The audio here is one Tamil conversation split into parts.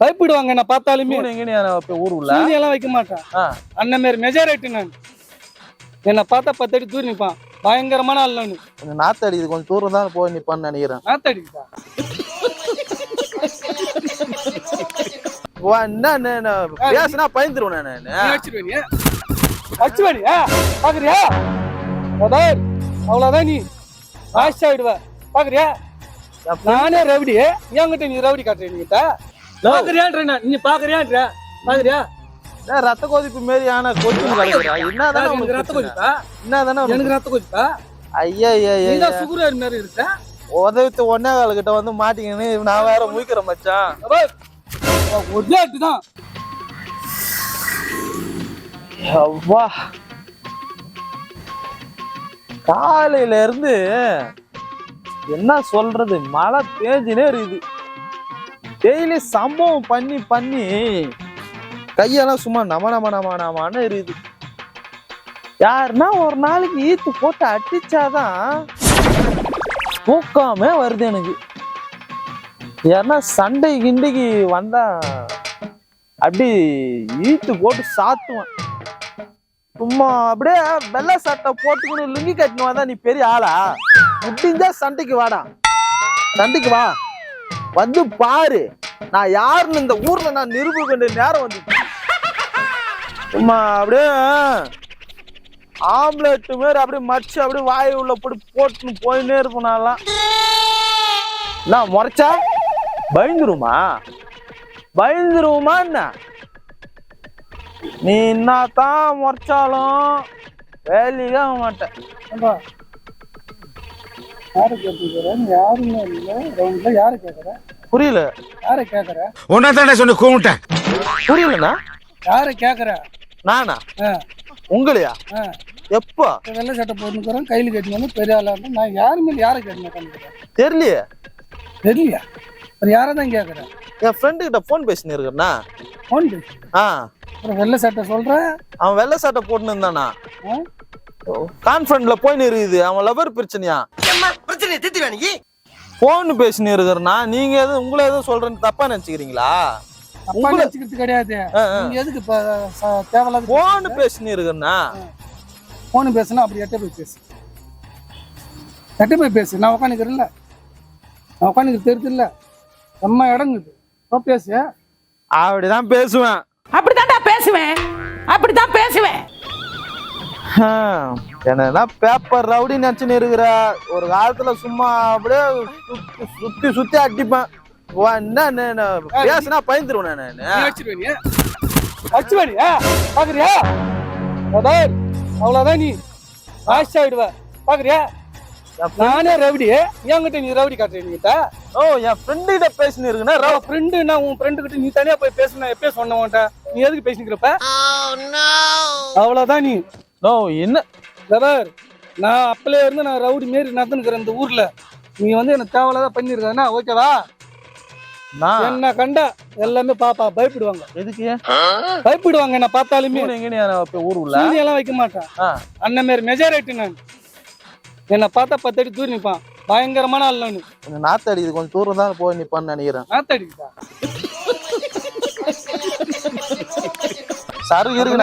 பயப்படுவாங்க என்ன பார்த்தாலுமே. ஊர் உள்ள? எல்லாம் வைக்க மாட்டேன். அண்ணன் மாரி மெஜாரிட்டி நான். என்னை பார்த்தா பத்து அடி தூரி நிப்பான். பயங்கரமான ஆள் நான். கொஞ்சம் நாத்து அடிக்குது கொஞ்சம் தூரம் தான் போய் நிப்பான்னு நினைக்கிறேன். நாத்தடிப்பா வா, என்ன பேசுனா பயந்துருவேன் நானு நீ வச்சிருவேனியா? வச்சுவேனியா பாக்குறியா? அதான் அவ்வளவுதான் நீ. ஆயிடுவ பாக்குறியா? நானே ரவுடி என்கிட்ட நீ ரவுடி காட்டுற நீங்கிட்ட பாக்குறியான்ற நீ பாக்குறியான்ற? பாக்குறியா? ரத்த கொதிப்பு மாரி ஆனா கொதிப்பு கிடைக்கிறா என்னதானே உனக்கு ரத்த? கொதிப்பா? என்னதானே எனக்கு ரத்த கொதிப்பா? ஐயா ஐயா ஐயா சுகுரார் மாதிரி இருக்க? உதவித்து ஒன்னே கால கிட்ட வந்து மாட்டிக்கின்னு நான் வேற முழிக்கிறேன் மச்சான். ஒரே தான். அவ்வா காலையில இருந்து என்ன சொல்றது? மழை பேஞ்சினே இருக்குது. டெய்லி சம்பவம் பண்ணி பண்ணி கையெல்லாம் சும்மா நம நம நம நமன்னு இருக்குது. யாருன்னா ஒரு நாளைக்கு ஈத்து போட்டு அடிச்சாதான் தூக்கமே வருது எனக்கு. யாருன்னா சண்டை கிண்டைக்கு வந்தா அப்படி ஈத்து போட்டு சாத்துவேன். சும்மா அப்படியே வெள்ளை சட்டை போட்டுக்கணும் லுங்கி கட்டினவா தான் நீ பெரிய ஆளா? முடிஞ்சா சண்டைக்கு வாடா. சண்டைக்கு வா. வந்து பாரு. நான் யாருன்னு இந்த ஊர்ல நான் நிரூபிக்க வேண்டிய நேரம் வந்து சும்மா அப்படியே ஆம்லெட் மாரி அப்படியே மச்சு அப்படியே வாய் உள்ள போட்டு போட்டுன்னு போயின்னே இருப்போம் நான்லாம். நான் முறைச்சா? பயந்துருமா? பயந்துருமா என்ன? நீ என்ன தான் முறைச்சாலும் வேலையே ஆக மாட்டேன். யாரை கேட்டுக்கிறேன்? யாருமே இல்லை. ரவுண்ட்ல யாரை கேட்கற புரியல. யாரை கேட்கற உன்னதானே சொல்லி கூமிட்டேன் புரியலண்ணா? யாரை கேட்கற நானா? ஆ, உங்களையா? ஆ. எப்போ? வெள்ளை சட்டை போட்டுக்கிறேன் கையில் கட்டினு பெரிய ஆளா இருந்தா நான் யாருமே யாரை கேட்டேன் தெரியலையே. தெரியல அப்புறம் யாரை தான் கேட்கறேன் என் ஃப்ரெண்டு கிட்ட ஃபோன் பேசினு இருக்கேண்ணா. ஃபோன் பேசு. ஆ. அப்புறம் வெள்ளை சட்டை சொல்றேன் அவன் வெள்ளை சட்டை போட்டுன்னு இருந்தானா? ஆ? கான்ஃபரன்ஸ்ல போயின்னு இருக்குது அவன் லவர் பிரச்சனையா? பிரச்சனை திட்டு வேணிக்கு ஃபோன் பேசினு இருக்கிறனா? நீங்க எதுவும் உங்களை எதுவும் சொல்றேன்னு தப்பா நினைச்சுக்கிறீங்களா? உங்களை- கிடையாது. நீங்க எதுக்கு இப்ப ச- தேவையில்லாத ஃபோன் பேசினு இருக்கிறனா? ஃபோனு பேசுனா அப்படி எட்ட போய் பேசு. எட்ட போய் பேசு. நான் உட்காந்துக்கிறேன்ல. நான் உட்காந்துக்கிறது தெரியுது இல்ல. செம்ம இடங்குது இப்போ பேசு. அப்படிதான் பேசுவேன். அப்படித்தான்டா பேசுவேன். அப்படித்தான் பேசுவேன். என்ன பேப்பர் ரவுடி நினைச்சுன்னு இருக்கிற. ஒரு காலத்துல சும்மா அப்படியே சுத்தி சுத்தி சுத்தி அடிப்பேன். என்ன பேசுனா பயந்துருவேன் நானு வச்சுவேனியா பாக்குறியா? அதான் அவ்வளவுதான் நீ. ஆஷ் ஆயிடுவ. பாக்குறியா? நானே ரவுடி. என்கிட்ட நீ ரவுடி காட்டுற நீங்கிட்ட ஓ என் ஃப்ரெண்டு கிட்ட பேசினு இருக்குன்னா ஃப்ரெண்டு நான் உன் ஃப்ரெண்டு கிட்ட நீ தனியா போய் பேசுன எப்பயே சொன்ன உன்ட்ட நீ எதுக்கு பேசிக்கிறப்ப அவ்வளவுதான் நீ. ஓ என்ன? பிரதர் நான் அப்பலே இருந்து நான் ரவுடி மாரி நடந்துக்கிறேன் இந்த ஊர்ல. நீ வந்து என்ன தேவையில்லாத பண்ணிருக்கா. ஓகேவா நான் என்ன கண்டா எல்லாமே பாப்பா பயப்படுவாங்க. எதுக்கு? பயப்படுவாங்க என்ன பார்த்தாலுமே. ஊர் உள்ள? எல்லாம் வைக்க மாட்டேன். அண்ணன் மாரி மெஜாரிட்டி நான். என்னை பார்த்தா பத்து அடி தூரி நிப்பான். பயங்கரமான ஆள் நான். கொஞ்சம் நாத்து அடிக்குது கொஞ்சம் தூரம் தான் போய் நிப்பான்னு நினைக்கிறேன். நாத்தடிக்குதா? சருகு இருக்கு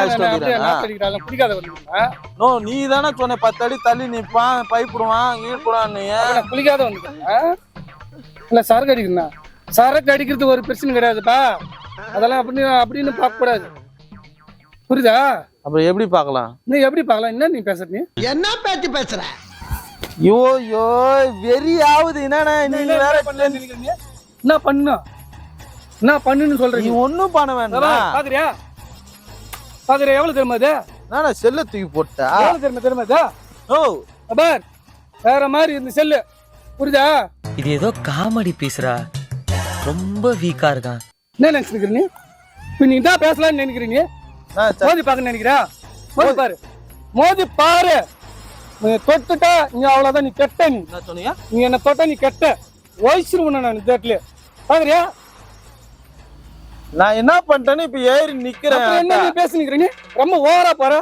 நான் பிடிக்காத நோ நீ தானே சொன்ன பத்து அடி தள்ளி நிப்பான் பயப்படுவான் ஈடுபடுவான் நீ குளிக்காத வந்துருக்கா இல்ல. சரக்கு அடிக்கிறா சரக்கு அடிக்கிறது ஒரு பிரச்சனை கிடையாதுப்பா. அதெல்லாம் அப்படின்னு அப்படின்னு பார்க்க கூடாது புரியுதா? அப்புறம் எப்படி பார்க்கலாம்? நீ எப்படி பார்க்கலாம்? என்ன நீ பேசுற நீ? என்ன பேச்சு பேசுற? யோ யோ வெறி ஆகுது என்னண்ணா நீங்க வேற? என்ன பண்ணு என்ன பண்ணுன்னு நீ சொல்றீங்க ஒண்ணும் பண்ண வேண்டாம். பாக்குறியா? பாக்குறியா? எவ்வளவு தெரியுமா அது நானா செல்ல தூக்கி போட்டா? எவ்வளவு தெரியுமா தெரியுமா அது ஓ. அபார் வேற மாதிரி இந்த செல்லு. புரியுதா? இது ஏதோ காமெடி பீஸ்ரா. ரொம்ப வீக்கா இருக்கான். என்ன நினைச்சிருக்கிற நீ? இப்ப நீ தான் பேசலாம்னு நினைக்கிறீங்க மோதி பார்க்க நினைக்கிறா மோதி பாரு. மோதி பாரு. நீ தொட்டுட்டா நீ அவ்வளவுதான் நீ கெட்ட நீ. நீ என்ன தொட்டா நீ கெட்ட. வயசுருவன நான் தேட்ல பாக்குறியா? நான் என்ன பண்ணிட்டேன்னு இப்ப ஏறி நிக்கிறேன் என்ன நீ பேசுனீங்க நீ ரொம்ப ஓவரா பாரு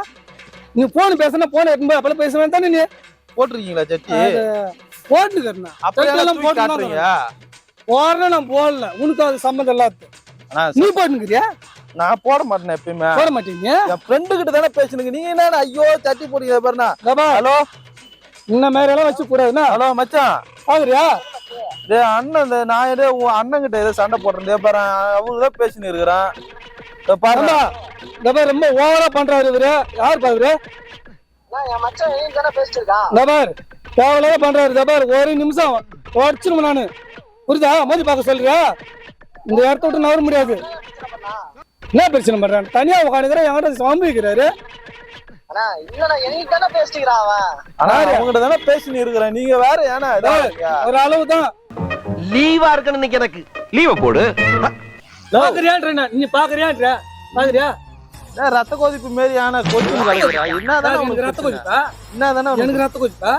நீ போன் பேசினா போன் எடுத்து அப்பல பேசுவேன் தானே நீ? போட்டிருக்கீங்களா சட்டி போட்டுக்கிறேன் அப்படியே சட்டெல்லாம் தூக்கி போட்டு காட்டுறீங்க? போறேன் நான் போடல. உனக்கு அது சம்மந்தம் இல்லாத நீ போட்டுக்கிறியா நான் போட மாட்டேன் எப்பயுமே. போட மாட்டீங்க என் ஃப்ரெண்டு கிட்ட தானே பேசுனுங்க நீங்க என்ன ஐயோ தட்டி போடுங்க பாருண்ணா. ஹலோ? இந்த மாதிரி எல்லாம் வச்சு கூடாதுன்னா ஹலோ மச்சான். பாக்குறியா டேய் அண்ணன் இந்த நான் ஏதோ உன் அண்ணன் கிட்ட ஏதோ சண்டை போடுறேன். பாரு அவங்க தான் பேசின்னு இருக்கிறான். ஆமா இந்த மாதிரி ரொம்ப ஓவரா பண்றாரு இவரு. யார் பார் தேவையில்லாத பண்றாரு. இந்த பார் ஒரு நிமிஷம். உடச்சிருவேன் நானு. புரியுதா? மோதி பார்க்க சொல்றியா? இந்த இடத்த விட்டு நவர முடியாது. என்ன பிரச்சனை பண்றான்? தனியா உட்காந்துக்கிற என்கிட்ட சம்பு வைக்கிறாரு. ஆனா அவங்ககிட்ட தானே பேசின்னு இருக்கிறேன். நீங்க வேற ஏன்னா இதா இருக்கீங்க? ஒரு அளவு தான் லீவா இருக்கணும் இன்னைக்கு எனக்கு. லீவ போடு. பாக்குறியான்ற நீ பாக்குறியான்ற? பாக்குறியா? ஏன் ரத்த கொதிப்பு மாரி ஆனா கொதிப்பு என்னதானே உனக்கு ரத்த? கொதிப்பா? என்னதானே எனக்கு ரத்த கொதிப்பா?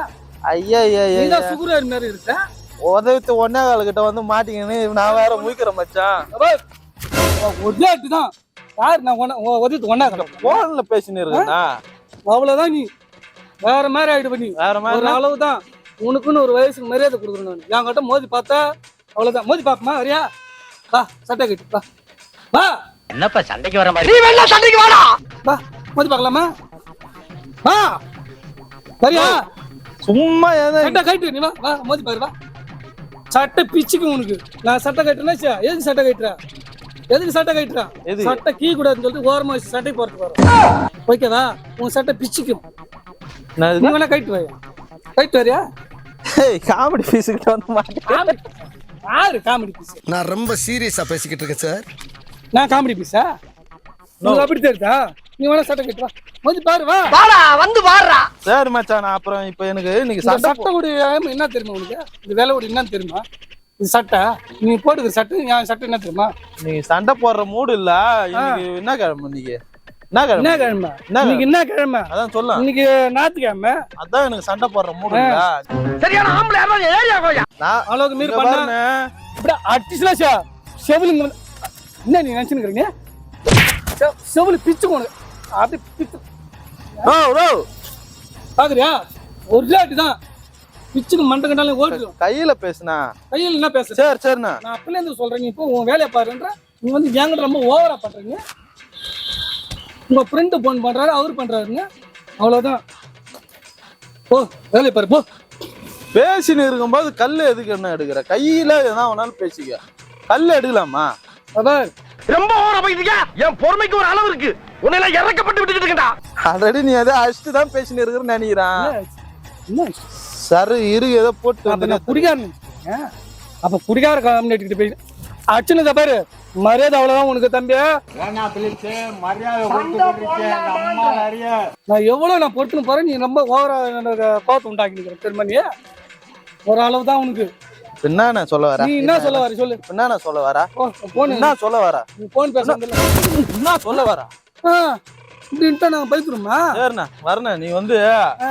ஐயா ஐயா ஐயா தான் சுகுரார் மாதிரி இருக்க? உதவித்து ஒன்னே கால் கிட்ட வந்து மாட்டிங்கன்னு நான் வேற முழிக்கிறேன் மச்சான். ஒரே தான் யார் நான் ஒன்னா உதவிட்டு ஒன்னா கிடப்பேன் போன்ல பேசின்னு இருக்கேன்னா அவ்வளவுதான் நீ. வேற மாதிரி ஆயிடு பண்ணி வேற மாதிரி அளவு தான் உனக்குன்னு ஒரு வயசுக்கு மரியாதை கொடுக்குறேன் நான். என்கிட்ட மோதி பார்த்தா அவ்வளவுதான். மோதி பாப்பமா வரியா? வா சட்டை கட்டு வா. வா. என்னப்பா சண்டைக்கு வர மாதிரி? நீ வேணா சண்டைக்கு வாடா! வா மோதி பார்க்கலாமா? வா. வரியா? சும்மா ஏதோ சட்டை கட்டு நீ வா வா மோதி பாரு வா. சட்டை பிச்சுக்கும் உனக்கு. நான் சட்டை கட்டுனா எதுக்கு சட்டை கட்டுற? எதுக்கு சட்டை கட்டுற? எது? சட்டை கீ கூடாதுன்னு சொல்லிட்டு ஓரமா வச்சு சட்டை போறதுக்கு வரும். ஓகேவா? உன் சட்டை பிச்சுக்கும். நான் கைட்டு வரியா கைட்டு வரியா? காமெடி பீஸுக்கிட்ட வந்து மாட்டேன் யாரு காமெடி பீஸ் நான் ரொம்ப சீரியஸா பேசிக்கிட்டு இருக்கேன் சார் நான் காமெடி பீஸா உனக்கு அப்படி தெரியுதா? நீ வேணா சட்டை கட்டு வா. மோதி பாரு வா. வாடா வந்து வாடா சரி மச்சான் நான் அப்புறம் இப்ப எனக்கு இன்னைக்கு சட்டை உடைய என்ன தெரியுமா உனக்கு? இந்த வேலை உடைய என்ன தெரியுமா? இது சட்டை. நீ போட்டுக்கிற சட்டை என் சட்டை என்ன தெரியுமா? நீங்க சண்டை போடுற மூடு இல்ல. இன்னைக்கு என்ன கிழமை இன்னைக்கு? என்ன என்ன கிழமை கிழமை என்ன இன்னைக்கு என்ன கிழமை அதான் சொல்ல. இன்னைக்கு ஞாயிற்றுக்கிழமை. அதான் எனக்கு சண்டை போடுற மூடு சரியான ஆம்பளை யாரும் ஏரியா கோயா நான் அளவுக்கு மீறி பண்ணா அடிச்சுலாம் சே செவிலுங்க என்ன நீ நினைச்சுக்கிறீங்க செவிலு பிச்சு உனக்கு. அப்படி பிச்சு ஓ, ஓ, பாக்குறியா? ஒரு தான் பிச்சுக்கு மண்டை கண்டாலும் ஓடிடும் கையில பேசுனா? கையில் என்ன பேசுற? சரி சரிண்ணா. நான் அப்பல இருந்து சொல்றேன் இப்போ உன் வேலையை பாருன்ற நீ வந்து என்கிட்ட ரொம்ப ஓவரா பண்றீங்க. உங்க ஃப்ரெண்டு போன் பண்றாரு அவர் பண்றாருங்க. அவ்வளவுதான். போ வேலையை பாரு போ. பேசின்னு இருக்கும்போது கல் எதுக்கு என்ன எடுக்கிற? கையில எதனா வேணாலும் பேசிக்க. கல் எடுக்கலாமா? அவர் ரொம்ப என் பொறுமைக்கு ஒரு அளவு இருக்கு. உன்னை எல்லாம் இறக்கப்பட்டு விட்டுட்டு இருக்கா ஆல்ரெடி நீ எதோ அடிச்சுட்டு தான் பேசின்னு இருக்கிறன்னு நினைக்கிறான். என்ன சரி இரு ஏதோ போட்டு குடிகாரன் அப்ப குடிகார கம்யூனிட்டி போய் அச்சுனத பாரு. மரியாதை அவ்வளவுதான் உனக்கு தம்பி. நான் எவ்வளவு நான் பொறுத்துன்னு போறேன் நீ ரொம்ப ஓவரா கோபத்தை உண்டாக்கி தெரியுமா நீ. ஒரு அளவு தான் உனக்கு. என்ன சொல்ல வர? நீ என்ன சொல்ல வர சொல்லு. என்ன சொல்ல வர? போன் என்ன சொல்ல வர? நீ போன் பேச என்ன சொல்ல வர? இப்படின்ட்டு நாங்க பைக்கிறோமா சரிண்ணா வரண்ணா நீ வந்து ஆ.